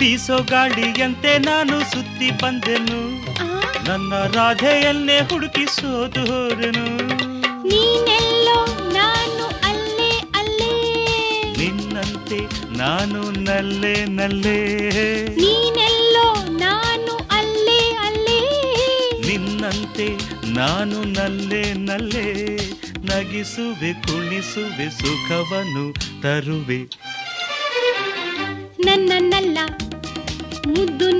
ಬೀಸೋ ಗಾಳಿಯಂತೆ ನಾನು ಸುತ್ತಿ ಬಂದೆನು. ನನ್ನ ರಾಧೆಯನ್ನೇ ಹುಡುಕಿಸೋದು ಹೋದೆನು ನೀನೆಲ್ಲೋ ನಾನು ಅಲ್ಲೇ ಅಲ್ಲೇ. ನಿನ್ನಂತೆ ನಾನು ನಲ್ಲೆ ನಲ್ಲೆ. ನೀನೆಲ್ಲೋ ನಾನು ಅಲ್ಲೇ ಅಲ್ಲೇ. ನಿನ್ನಂತೆ ನಾನು ನಲ್ಲೆ ನಲ್ಲೆ. ನಗಿಸುವೆ ಕುಣಿಸುವೆ ಸುಖವನ್ನು ತರುವೆ. ನನ್ನ ನಲ್ಲ ಮುದ್ದು ನಲ್ಲ